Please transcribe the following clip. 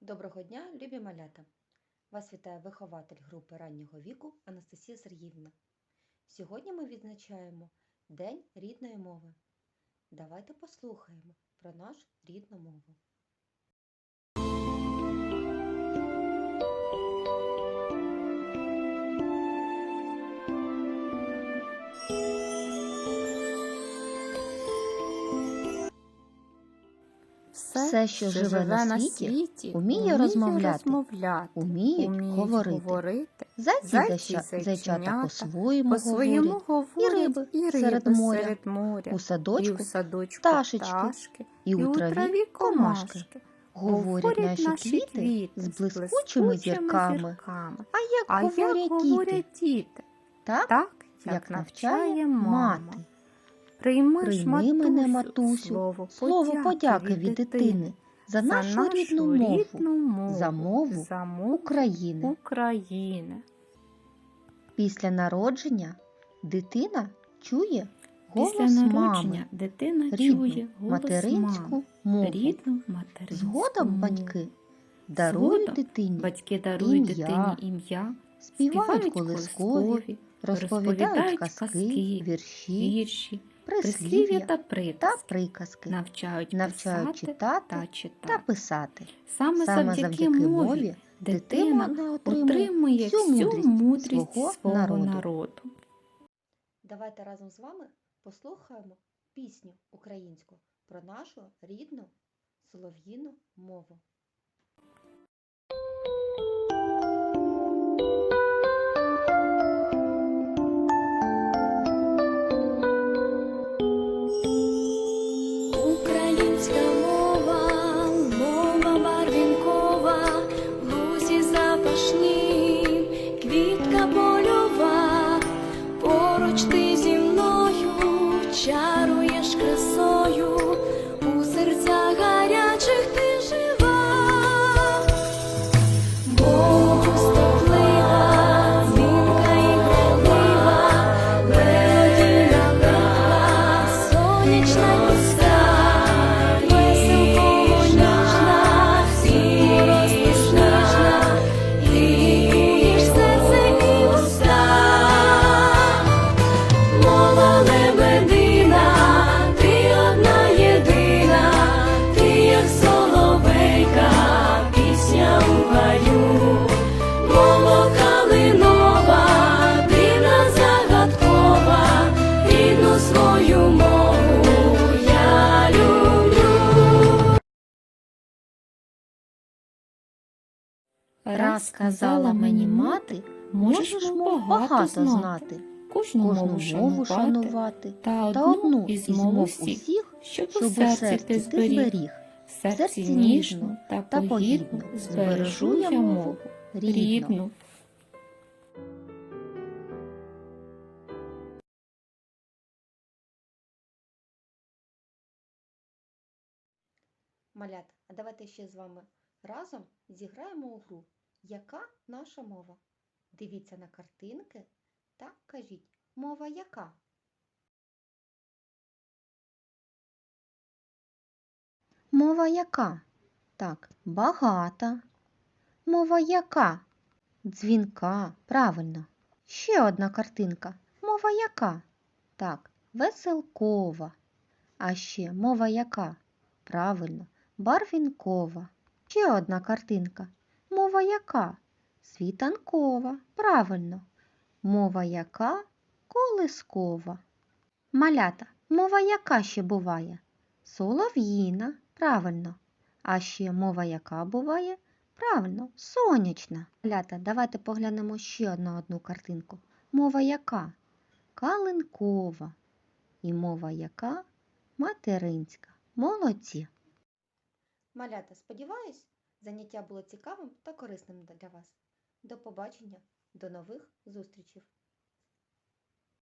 Доброго дня, любі малята! Вас вітає вихователь групи раннього віку Анастасія Сергіївна. Сьогодні ми відзначаємо День рідної мови. Давайте послухаємо про нашу рідну мову. Все, що живе на світі, уміє розмовляти, розмовляти, уміють говорити. говорити. Зайці зайчата по-своєму По-своєму говорять, говорять риби і риби серед моря, серед моря, у і садочку садочку пташечки, пташки, і у траві комашки. Говорять наші квіти з блискучими зірками. А як А говорять як діти? Так, Так, як як навчає навчає мати. Прийми, Прийми мене, матусю, слово, Слово подяки від дитини за нашу рідну мову, мову, за мову за мову України. України. Після народження дитина чує голос Після мами, дитина рідну чує голос материнську мами, мову. рідну материнську Згодом мову. батьки дарують Згодом дитині, Батьки дарують ім'я, дитині ім'я, співають колискові, розповідають казки, вірші, вірші, прислів'я та та приказки, приказки, навчають, навчають писати читати та читати. та писати. Саме, Саме завдяки, мові дитина дитина отримує всю мудрість мудрість, свого свого, народу. народу. Давайте разом з вами послухаємо пісню українську про нашу рідну солов'їну мову. Сонячна Раз казала мені мати, можеш багато знати, кожну мову шанувати, шанувати, та та одну із мов усіх, щоб у серці ти зберіг, в серці ніжно та та погідно збережу я мову рідну. Малята, а давайте ще з вами разом зіграємо у гру Яка наша мова? Дивіться на картинки та кажіть, мова яка? Мова яка? Так, багата. Мова яка? Дзвінка, правильно. Ще одна картинка. Мова яка? Так, веселкова. А ще мова яка? Правильно, барвінкова. Ще одна картинка. Мова яка? Світанкова. Правильно. Мова яка? Колискова. Малята, мова яка ще буває? Солов'їна. Правильно. А ще мова яка буває? Правильно, сонячна. Малята, давайте поглянемо ще на одну картинку. Мова яка? Калинкова. І мова яка? Материнська. Молодці! Малята, сподіваюсь, заняття було цікавим та корисним для вас. До побачення, до нових зустрічей!